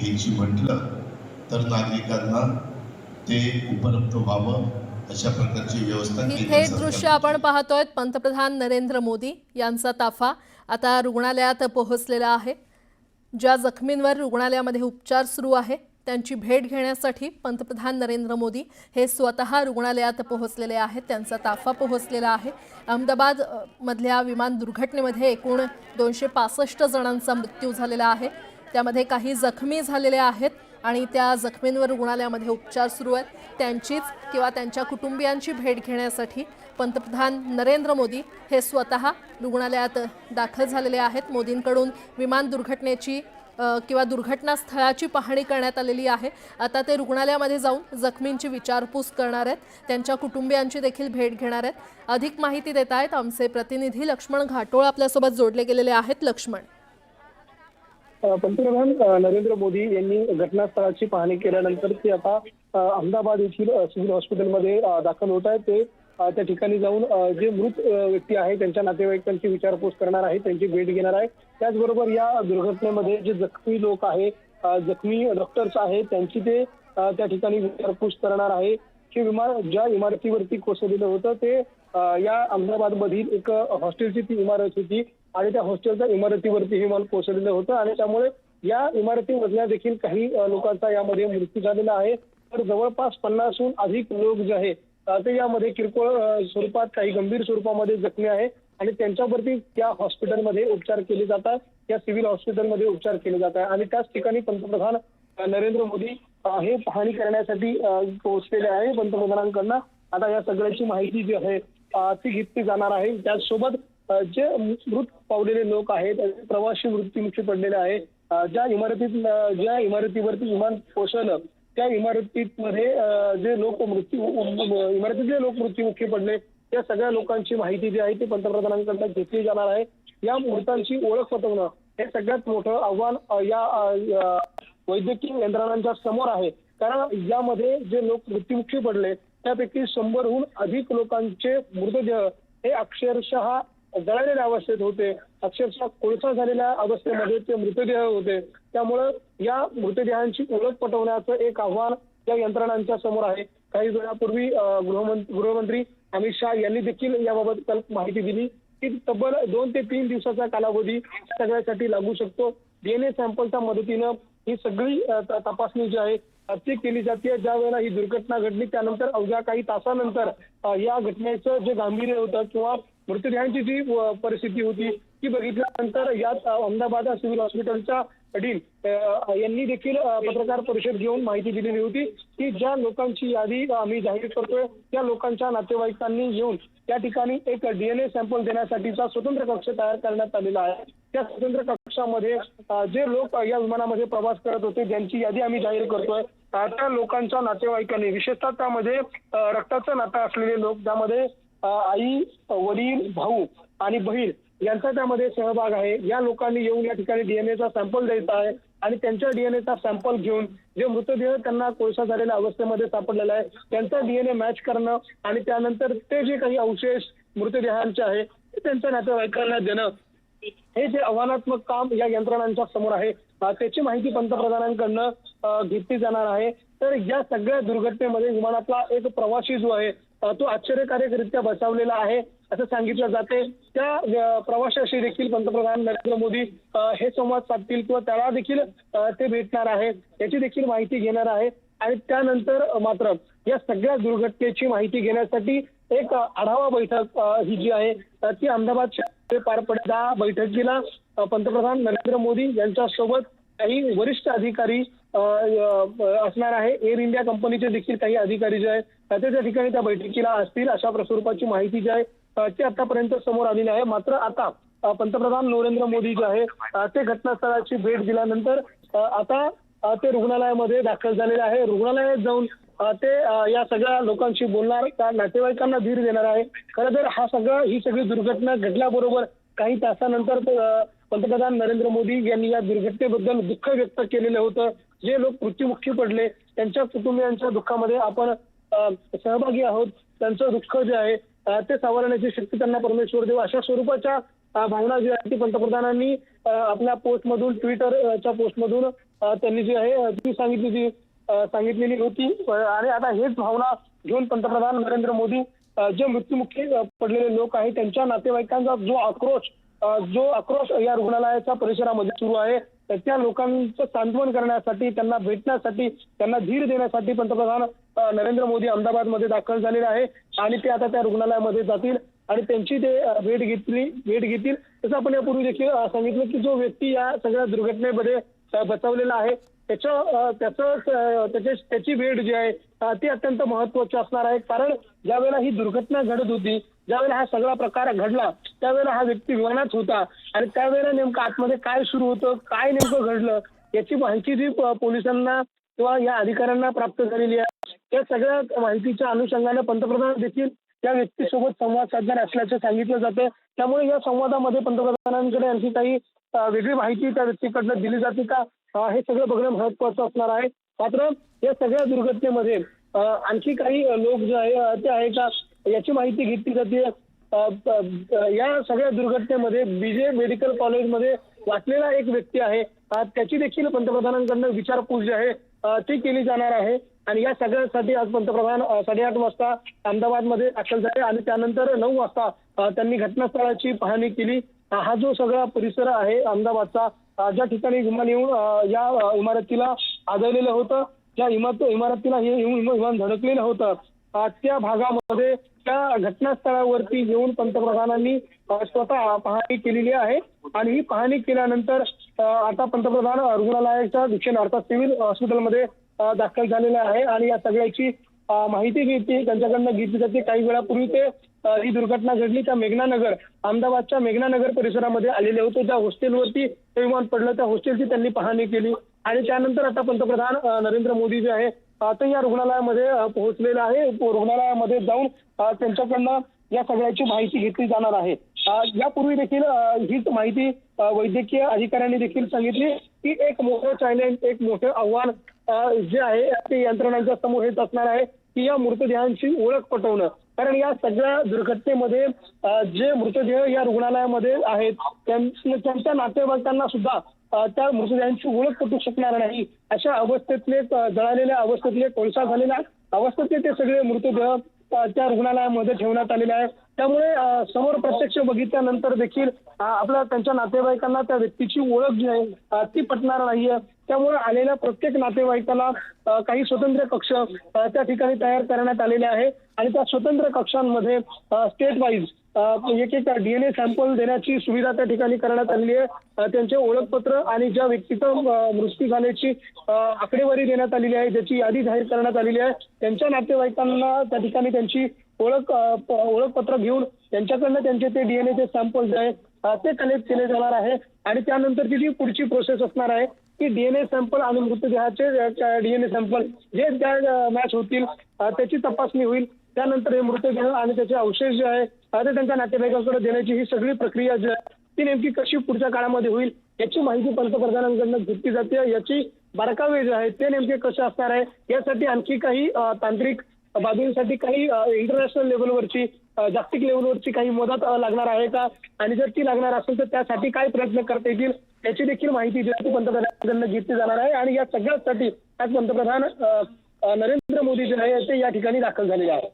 घ्यायची म्हटलं तर नागरिकांना ते उपलब्ध व्हावं अशा प्रकारची व्यवस्था ही दृश्य आपण पाहतोय. पंतप्रधान नरेंद्र मोदी यांचा ताफा आता रुग्णालयात पोहोचलेला आहे. ज्या जखमींवर रुग्णालयामध्ये उपचार सुरू आहे त्यांची भेट घेण्यासाठी पंतप्रधान नरेंद्र मोदी हे स्वतः रुग्णालयात पोहोचलेले आहेत. त्यांचा ताफा पोहोचलेला आहे. अहमदाबाद मधल्या विमान दुर्घटनेमध्ये एकूण दोनशे पासष्ट जणांचा मृत्यू झालेला आहे. त्यामध्ये काही जखमी झालेले आहेत आणि त्या जखमींवर रुग्णालयामध्ये उपचार सुरू आहेत. त्यांचीच किंवा त्यांच्या कुटुंबियांची भेट घेण्यासाठी पंतप्रधान नरेंद्र मोदी हे स्वतः रुग्णालयात दाखल झालेले आहेत. मोदींकडून विमान दुर्घटनेची किंवा दुर्घटनास्थळाची पाहणी करण्यात आलेली आहे. आता ते रुग्णालयामध्ये जाऊन जखमींची विचारपूस करणार आहेत. त्यांच्या कुटुंबियांची देखील भेट घेणार आहेत. अधिक माहिती देत आहेत आमचे प्रतिनिधी लक्ष्मण घाटोळ आपल्यासोबत जोडले गेलेले आहेत. लक्ष्मण. पंतप्रधान नरेंद्र मोदी यांनी घटनास्थळाची पाहणी केल्यानंतर ते आता अहमदाबाद येथील सिव्हिल हॉस्पिटलमध्ये दाखल होत आहेत. ते त्या ठिकाणी जाऊन जे मृत व्यक्ती आहे त्यांच्या नातेवाईकांची विचारपूस करणार आहे त्यांची भेट घेणार आहे. त्याचबरोबर या दुर्घटनेमध्ये जे जखमी लोक आहे जखमी डॉक्टर्स आहेत त्यांची ते त्या ठिकाणी विचारपूस करणार आहे. हे विमान ज्या इमारतीवरती कोसळलेलं होतं ते या अहमदाबाद मधील एक हॉस्टेलची ती इमारत होती आणि त्या हॉस्टेलच्या इमारतीवरती हे विमान कोसळलेलं होतं आणि त्यामुळे या इमारतीमधल्या देखील काही लोकांचा यामध्ये मृत्यू झालेला आहे. तर जवळपास पन्नासहून अधिक लोक जे आहे ते यामध्ये किरकोळ स्वरूपात काही गंभीर स्वरूपामध्ये जखमी आहे आणि त्यांच्यावरती त्या हॉस्पिटलमध्ये उपचार केले जातात त्या सिव्हिल हॉस्पिटलमध्ये उपचार केले जात आहे आणि त्याच ठिकाणी पंतप्रधान नरेंद्र मोदी हे पाहणी करण्यासाठी पोहोचलेले आहे पंतप्रधानांकडनं. आता या सगळ्याची माहिती जी आहे ती घेतली जाणार आहे. त्याचसोबत जे मृत पावलेले लोक आहेत प्रवासी मृत्युमुखी पडलेले आहे. ज्या इमारतीत ज्या इमारतीवरती विमान कोसळलं त्या इमारतीमध्ये जे लोक मृत्यू इमारतीतले लोक मृत्युमुखी पडले त्या सगळ्या लोकांची माहिती जी आहे ती पंतप्रधानांकडनं घेतली जाणार आहे. या मृतांची ओळख पटवणं हे सगळ्यात मोठं आव्हान या या वैद्यकीय यंत्रणांच्या समोर आहे. कारण यामध्ये जे लोक मृत्युमुखी पडले त्यापैकी शंभरहून अधिक लोकांचे मृतदेह हे अक्षरशः जळालेल्या अवस्थेत होते. अक्षरशः कोळसा झालेल्या अवस्थेमध्ये ते मृतदेह होते. त्यामुळं या मृतदेहांची ओळख पटवण्याचं एक आव्हान या यंत्रणांच्या समोर आहे. काही वेळापूर्वी गृहमंत्री गृहमंत्री अमित शहा यांनी देखील याबाबत काल माहिती दिली. की तब्बल दोन ते तीन दिवसाचा कालावधी सगळ्यासाठी लागू शकतो. डीएनए सॅम्पलच्या मदतीनं ही सगळी तपासणी जी आहे ती केली जाते. ज्या वेळेला ही दुर्घटना घडली त्यानंतर अवघ्या काही तासानंतर या घटनेचं जे गांभीर्य होतं किंवा मृतदेहांची जी परिस्थिती होती ती बघितल्यानंतर यात अहमदाबाद सिव्हिल हॉस्पिटलच्या डीन यांनी देखील पत्रकार परिषद घेऊन माहिती दिलेली होती की ज्या लोकांची यादी आम्ही जाहीर करतोय त्या लोकांच्या नातेवाईकांनी येऊन त्या ठिकाणी एक डीएनए सॅम्पल देण्यासाठीचा स्वतंत्र कक्ष तयार करण्यात आलेला आहे. त्या स्वतंत्र पक्षामध्ये जे लोक या विमानामध्ये प्रवास करत होते ज्यांची यादी आम्ही जाहीर करतोय त्या लोकांच्या नातेवाईकांनी विशेषतः त्यामध्ये रक्ताचं नातं असलेले लोक ज्यामध्ये आई वडील भाऊ आणि बहीण यांचा त्यामध्ये सहभाग आहे. या लोकांनी येऊन या ठिकाणी डीएनएचा सॅम्पल द्यायचा आहे आणि त्यांच्या डीएनएचा सॅम्पल घेऊन जे मृतदेह त्यांना कोळसा झालेल्या अवस्थेमध्ये सापडलेला आहे त्यांचा डीएनए मॅच करणं आणि त्यानंतर ते जे काही अवशेष मृतदेहांचे आहे ते त्यांच्या नातेवाईकांना देणं हे जे आव्हानात्मक काम या यंत्रणांच्या समोर आहे त्याची माहिती पंतप्रधानांकडनं घेतली जाणार आहे. तर या सगळ्या दुर्घटनेमध्ये विमानातला एक प्रवासी जो आहे तो आश्चर्यकारकरित्या बचावलेला आहे असं सांगितलं जाते. त्या प्रवाशाशी देखील पंतप्रधान नरेंद्र मोदी हे संवाद साधतील किंवा त्याला देखील ते भेटणार आहे याची देखील माहिती घेणार आहे. आणि त्यानंतर मात्र या सगळ्या दुर्घटनेची माहिती घेण्यासाठी एक आढावा बैठक ही जी आहे ती अहमदाबाद शहरामध्ये पार पडत त्या बैठकीला पंतप्रधान नरेंद्र मोदी यांच्यासोबत काही वरिष्ठ अधिकारी असणार आहे. एअर इंडिया कंपनीचे देखील काही अधिकारी जे आहेत ते त्या ठिकाणी त्या बैठकीला असतील अशा स्वरूपाची माहिती जी आहे ती आतापर्यंत समोर आलेली आहे मात्र आता पंतप्रधान नरेंद्र मोदी जे आहे ते घटनास्थळाची भेट दिल्यानंतर आता ते रुग्णालयामध्ये दाखल झालेले आहे. रुग्णालयात जाऊन ते या सगळ्या लोकांशी बोलणार त्या नातेवाईकांना धीर देणार आहे. खरं तर हा सगळं ही सगळी दुर्घटना घडल्याबरोबर काही तासानंतर पंतप्रधान नरेंद्र मोदी यांनी या दुर्घटनेबद्दल दुःख व्यक्त केलेलं होतं. जे लोक मृत्युमुखी पडले त्यांच्या कुटुंबियांच्या दुःखामध्ये आपण सहभागी आहोत. त्यांचं दुःख जे आहे ते सावरण्याची शक्ती त्यांना परमेश्वर देव. अशा स्वरूपाच्या भावना जी आहे ती पंतप्रधानांनी आपल्या पोस्टमधून ट्विटरच्या पोस्टमधून त्यांनी जी आहे ती सांगितली अ, सांगितलेली होती. आणि आता हेच भावना घेऊन पंतप्रधान नरेंद्र मोदी जे मृत्यूमुखी पडलेले लोक आहेत त्यांच्या नातेवाईकांचा जो आक्रोश जो आक्रोश या रुग्णालयाच्या परिसरामध्ये सुरू आहे त्या लोकांचं सांत्वन करण्यासाठी त्यांना भेटण्यासाठी त्यांना धीर देण्यासाठी पंतप्रधान नरेंद्र मोदी अहमदाबादमध्ये दाखल झालेले आहे. आणि ते आता त्या रुग्णालयामध्ये जातील आणि त्यांची ते भेट घेतली भेट घेतील. तसं आपण यापूर्वी देखील सांगितलं की जो व्यक्ती या सगळ्या दुर्घटनेमध्ये बचावलेला आहे त्याचं त्याचं त्याची त्याची भेट जी आहे ती अत्यंत महत्वाची असणार आहे. कारण ज्यावेळेला ही दुर्घटना घडत होती ज्यावेळेला हा सगळा प्रकार घडला त्यावेळेला हा व्यक्ती विमानात होता आणि त्यावेळेला नेमकं आतमध्ये काय सुरू होतं काय नेमकं घडलं याची माहिती जी पोलिसांना किंवा या अधिकाऱ्यांना प्राप्त झालेली आहे त्या सगळ्या माहितीच्या अनुषंगाने पंतप्रधान देखील त्या व्यक्तीसोबत संवाद साधणार असल्याचं सांगितलं जातं. त्यामुळे या संवादामध्ये पंतप्रधानांकडे आणखी काही वेगळी माहिती त्या व्यक्तीकडनं दिली जाते का? हे सगळं बघणं महत्वाचं असणार आहे. मात्र या सगळ्या दुर्घटनेमध्ये आणखी काही लोक जे आहे ते आहे का? याची माहिती घेतली जाते. या सगळ्या दुर्घटनेमध्ये बीजे मेडिकल कॉलेजमध्ये वाचलेला एक व्यक्ती आहे. त्याची देखील पंतप्रधानांकडनं विचारपूस जी आहे ती केली जाणार आहे. आणि या सगळ्यासाठी आज पंतप्रधान साडेआठ वाजता अहमदाबादमध्ये दाखल झाले आणि त्यानंतर नऊ वाजता त्यांनी घटनास्थळाची पाहणी केली. हा जो सगळा परिसर आहे अहमदाबादचा ज्या ठिकाणी विमान येऊन या इमारतीला आदळलेलं होतं. ज्या इमारत इमारतीला हे येऊन विमान विमान धडकलेलं होतं. त्या भागामध्ये त्या घटनास्थळावरती येऊन पंतप्रधानांनी स्वतः पाहणी केलेली आहे. आणि ही पाहणी केल्यानंतर आता पंतप्रधान रुग्णालयाच्या दिशेने अर्थात सिव्हिल हॉस्पिटलमध्ये दाखल झालेले आहे. आणि या सगळ्याची माहिती घेतली त्यांच्याकडनं घेतली जाते. काही वेळापूर्वी ते ही दुर्घटना घडली त्या मेघनानगर अहमदाबादच्या मेघनानगर परिसरामध्ये आलेले होते. त्या हॉस्टेलवरती हे विमान पडलं त्या हॉस्टेलची त्यांनी पाहणी केली. आणि त्यानंतर आता पंतप्रधान नरेंद्र मोदी जे आहे ते या रुग्णालयामध्ये पोहोचलेलं आहे. रुग्णालयामध्ये जाऊन त्यांच्याकडनं या सगळ्याची माहिती घेतली जाणार आहे. यापूर्वी देखील हीच माहिती वैद्यकीय अधिकाऱ्यांनी देखील सांगितली की एक मोठं चॅलेंज एक मोठं आव्हान जे आहे ते यंत्रणांच्या समोर हेच असणार आहे की या मृतदेहांची ओळख पटवणं. कारण या सगळ्या दुर्घटनेमध्ये जे मृतदेह या रुग्णालयामध्ये आहेत त्यांच्या नातेवाईकांना सुद्धा त्या मृतदेहांची ओळख पटू शकणार नाही. अशा अवस्थेतले जळालेल्या अवस्थेतले कोळसा झालेल्या अवस्थेतले ते सगळे मृतदेह त्या रुग्णालयामध्ये ठेवण्यात आलेले आहे त्यामुळे समोर प्रत्यक्ष बघितल्यानंतर देखील आपल्या त्यांच्या नातेवाईकांना त्या व्यक्तीची ओळख जी आहे ती पटणार नाहीये. त्यामुळे आलेल्या प्रत्येक नातेवाईकाला काही स्वतंत्र कक्ष त्या ठिकाणी तयार करण्यात आलेले आहे. आणि त्या स्वतंत्र कक्षांमध्ये स्टेट वाईज एक एक डीएनए सॅम्पल देण्याची सुविधा त्या ठिकाणी करण्यात आलेली आहे. त्यांचे ओळखपत्र आणि ज्या व्यक्तीचं मृत्यू झाल्याची आकडेवारी देण्यात आलेली आहे ज्याची यादी जाहीर करण्यात आलेली आहे त्यांच्या नातेवाईकांना त्या ठिकाणी त्यांची ओळख ओळखपत्र घेऊन त्यांच्याकडनं त्यांचे ते डीएनएचे सॅम्पल जे आहे ते कलेक्ट केले जाणार आहे. आणि त्यानंतरची जी पुढची प्रोसेस असणार आहे की डीएनए सॅम्पल आणि मृतदेहाचे डीएनए सॅम्पल जे त्या मॅच होतील त्याची तपासणी होईल. त्यानंतर हे मृतदेह आणि त्याचे अवशेष जे आहे ते त्यांच्या नातेवाईकांकडे देण्याची ही सगळी प्रक्रिया जी आहे ती नेमकी कशी पुढच्या काळामध्ये होईल याची माहिती पंतप्रधानांकडनं घेतली जाते. याची बारकावे जे आहे ते नेमके कसे असणार आहे यासाठी आणखी काही तांत्रिक बाबींसाठी काही इंटरनॅशनल लेवलवरची जागतिक लेवलवरची काही मदत लागणार आहे का? आणि जर ती लागणार असेल तर त्यासाठी काय प्रयत्न करता येतील? याची देखील माहिती जी आहे ती पंतप्रधानांकडनं घेतली जाणार आहे आणि या सगळ्यासाठी आज पंतप्रधान नरेंद्र मोदी जे आहे ते या ठिकाणी दाखल झालेले आहेत.